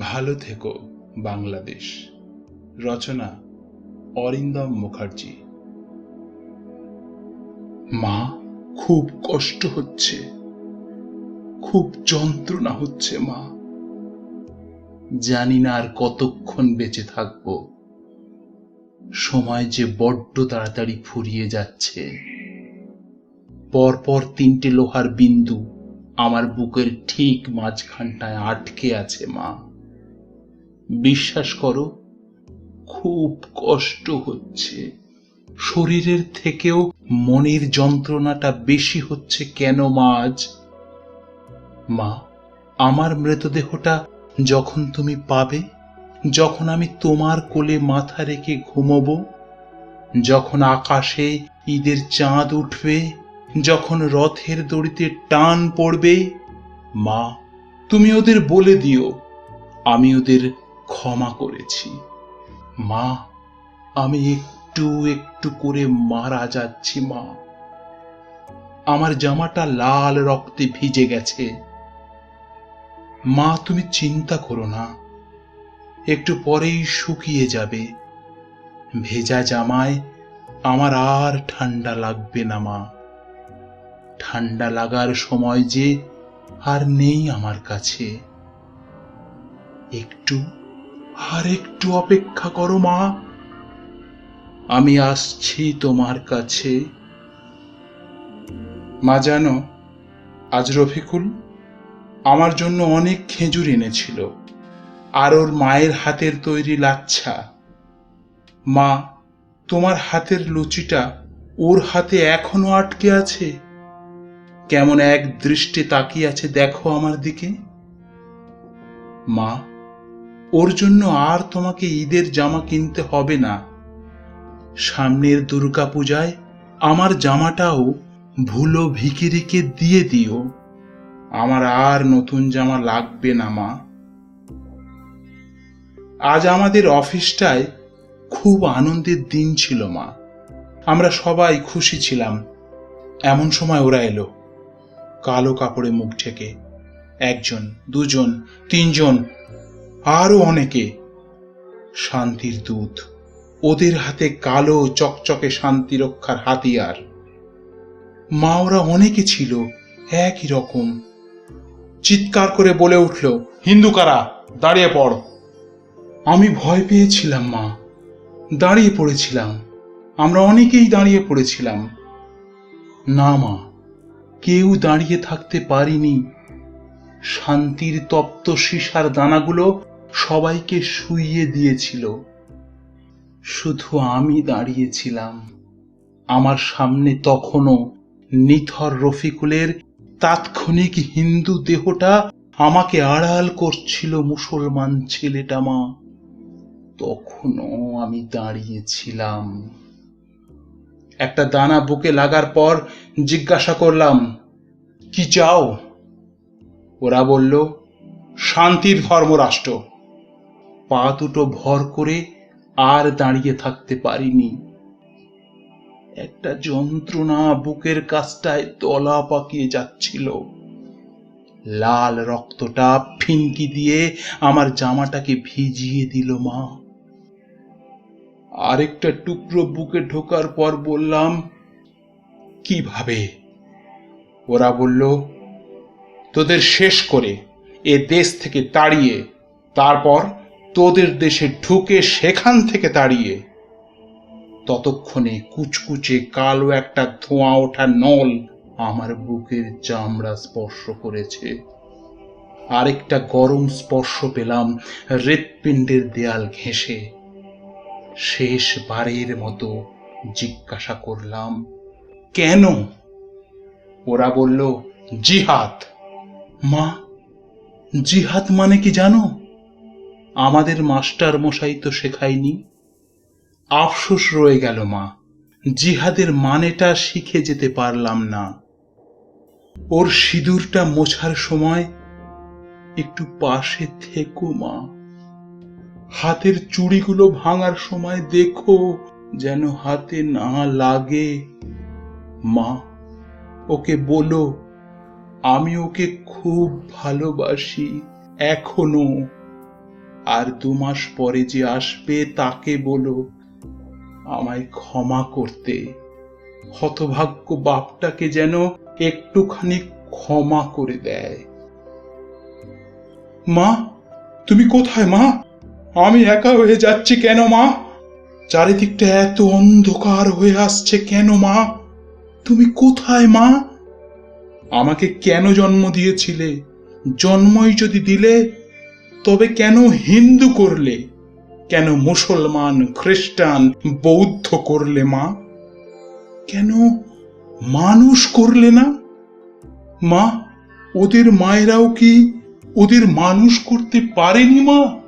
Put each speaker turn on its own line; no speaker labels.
ভালো থেকো, বাংলাদেশ। রচনা, অরিন্দম মুখার্জি। মা, খুব কষ্ট হচ্ছে। খুব যন্ত্রণা হচ্ছে, মা। জানি না আর কতক্ষণ বেঁচে থাকব। সময় যে বড্ড তাড়াতাড়ি ফুরিয়ে যাচ্ছে। পরপর তিনটে লোহার বিন্দু আমার বুকের ঠিক মাঝখানটায় আটকে আছে, মা। বিশ্বাস করো, খুব কষ্ট হচ্ছে। শরীরের থেকেও মনের যন্ত্রণাটা বেশি হচ্ছে কেন মা আজ? মা, আমার মৃতদেহটা যখন তুমি পাবে, যখন আমি তোমার কোলে মাথা রেখে ঘুমোবো, যখন আকাশে ঈদের চাঁদ উঠবে, যখন রথের দড়িতে টান পড়বে, মা, তুমি ওদের বলে দিও, আমি ওদের ক্ষমা করেছি। মা, আমি একটু একটু করে মারা যাচ্ছি, মা। আমার জামাটা লাল রক্তে ভিজে গেছে। মা, তুমি চিন্তা করো না। একটু পরেই শুকিয়ে যাবে। ভেজা জামায় আমার আর ঠান্ডা লাগবে না, মা। ঠান্ডা লাগার সময় যে আর নেই আমার কাছে। একটু আর একটু অপেক্ষা করো, মা। আমি আসছি তোমার কাছে। মা, জানো, আজ রফিকুল আমার জন্য অনেক খেজুর এনেছিল আর ওর মায়ের হাতের তৈরি লাচ্ছা। মা, তোমার হাতের লুচিটা ওর হাতে এখনও আটকে আছে? কেমন এক দৃষ্টি তাকিয়ে আছে দেখো আমার দিকে। মা ওর জন্য আর তোমাকে ঈদের জামা কিনতে হবে না। সামনের দুর্গা পূজায় আমার জামাটাও ভুলো ভিকিরিকে দিয়ে দিও। আমার আর নতুন জামা লাগবে না, মা। আজ আমাদের অফিসটায় খুব আনন্দের দিন ছিল, মা। আমরা সবাই খুশি ছিলাম। এমন সময় ওরা এলো। কালো কাপড়ে মুখ ঢেকে। একজন, দুজন, তিনজন আরও অনেকে। শান্তির দূত, ওদের হাতে কালো চকচকে শান্তি রক্ষার হাতিয়ার। মা ওরা অনেকে ছিল একই রকম। চিৎকার করে বলে উঠল, হিন্দু কারা? দাঁড়িয়ে পড়। আমি ভয় পেয়েছিলাম, মা। দাঁড়িয়ে পড়েছিলাম। আমরা অনেকেই দাঁড়িয়ে পড়েছিলাম। না, মা, কেউ দাঁড়িয়ে থাকতে পারিনি। শান্তির তপ্ত সীসার দানাগুলো সবাইকে শুইয়ে দিয়েছিল। শুধু আমি দাঁড়িয়েছিলাম। আমার সামনে তখনও নিথর রফিকুলের তাৎক্ষণিক হিন্দু দেহটা আমাকে আড়াল করছিল মুসলমান ছেলেটা মা। তখনও আমি দাঁড়িয়েছিলাম। একটা দানা বুকে লাগার পর জিজ্ঞাসা করলাম, কি চাও? ওরা বলল, শান্তির ধর্মরাষ্ট্র। পা দুটো ভর করে আর দাঁড়িয়ে থাকতে পারিনি। একটা যন্ত্রণা বুকের কাছটায় দলা পাকিয়ে যাচ্ছিল। লাল রক্তটা ফিনকি দিয়ে আমার জামাটাকে ভিজিয়ে দিল মা। আরেকটা টুকরো বুকে ঢোকার পর বললাম, কীভাবে? ওরা বলল, তোদের শেষ করে এ দেশ থেকে তাড়িয়ে তারপর তোদের দেশে ঢুকে সেখান থেকে তাড়িয়ে ততক্ষণে কুচকুচে কালো একটা ধোঁয়া ওঠা নল আমার বুকের চামড়া স্পর্শ করেছে। আরেকটা গরম স্পর্শ পেলাম হৃৎপিণ্ডের দেয়াল ঘেঁষে। শেষবারের মতো জিজ্ঞাসা করলাম, কেন? ওরা বলল, জিহাদ। মা, জিহাদ মানে কি জানো? আমাদের মাস্টার মশাই তো শেখায়নি। আফসোস রয়ে গেল মা, জিহাদের মানেটা শিখে যেতে পারলাম না। ওর সিঁদুরটা মোছার সময় একটু পাশে থেকো মা। হাতের চুড়িগুলো ভাঙার সময় দেখো যেন হাতে না লাগে। মা, ওকে বলো, আমি ওকে খুব ভালোবাসি, এখনও। আর দু মাস পরে যে আসবে তাকে বলো। আমায় ক্ষমা করতে। হতভাগ্য বাপটাকে যেন একটুখানি ক্ষমা করে দেয়। মা, তুমি কোথায় মা? আমি একা হয়ে যাচ্ছি কেন মা? চারিদিকটা এত অন্ধকার হয়ে আসছে কেন মা? তুমি কোথায় মা? আমাকে কেন জন্ম দিয়েছিলে? জন্মই যদি দিলে তবে কেন হিন্দু করলে? কেন মুসলমান, খ্রিস্টান, বৌদ্ধ করলে মা? কেন মানুষ করলে না? মা, ওদের মায়েরাও কি ওদের মানুষ করতে পারেনি মা?